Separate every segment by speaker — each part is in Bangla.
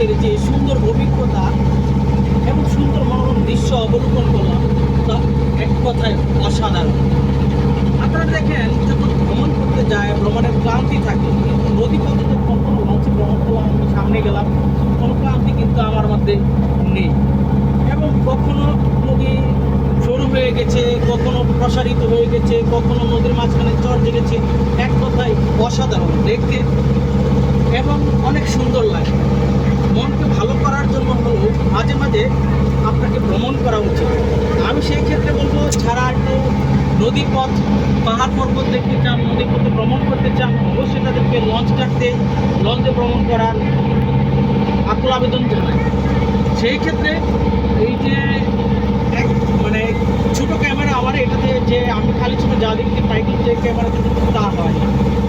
Speaker 1: লেগেছে এই সুন্দর অভিজ্ঞতা এবং সুন্দর মনোরম দৃশ্য অবলোকন করলাম, তা এক কথায় অসাধারণ। আপনারা দেখেন, যখন ভ্রমণ করতে যায়, ভ্রমণের ক্লান্তি থাকে কিন্তু নদী পথে যখন কোনো লঞ্চে ভ্রমণ করলাম, আমি সামনে গেলাম, কোনো ক্লান্তি কিন্তু আমার মধ্যে নেই। এবং কখনো নদী সরু হয়ে গেছে, কখনো প্রসারিত হয়ে গেছে, কখনো নদীর মাঝখানে চর জেগেছে এক কথায় অসাধারণ। দেখতে এবং অনেক সুন্দর লাগে মনকে ভালো করার জন্য হলো মাঝে মাঝে আপনাকে ভ্রমণ করা উচিত। আমি সেই ক্ষেত্রে বলব যারা একটু নদী পথ, পাহাড় পর্বত দেখতে চান, নদী পথে ভ্রমণ করতে চান, অবশ্যই তাদেরকে লঞ্চ কাটতে লঞ্চে ভ্রমণ করার আকুল আবেদন জানাই। সেই ক্ষেত্রে এই যে এক মানে ছোটো ক্যামেরা আমার, এটাতে যে আমি খালি ছোটো যা দেখতে পাই কিন্তু যে ক্যামেরাতে কিন্তু তা হয়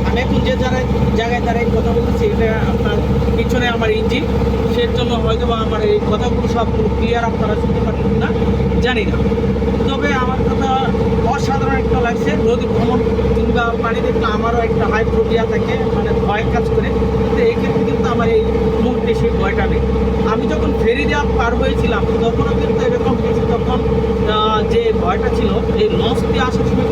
Speaker 1: আমি এখন যে জায়গায় জায়গায় দাঁড়াই কথা বলতেছি, এটা আপনার পিছনে আমার ইঞ্জিন, সের জন্য হয়তো বা আমার এই কথাগুলো সব ক্লিয়ার আপনারা শুনতে পারবেন না জানি না। তবে আমার কথা অসাধারণ একটা লাগছে, নদী ভ্রমণ কিংবা পানি দেখলে আমারও একটা হাইড্রোবিয়া থাকে মানে ভয় কাজ করে। কিন্তু এই ক্ষেত্রে কিন্তু আমার এই মুহূর্তে সেই ভয়টা নেই। আমি যখন ফেরি দেওয়া পার হয়েছিলাম, তখনও কিন্তু এরকম কিছু তখন যে ভয়টা ছিল, এই লঞ্চ দিয়ে আসার সময়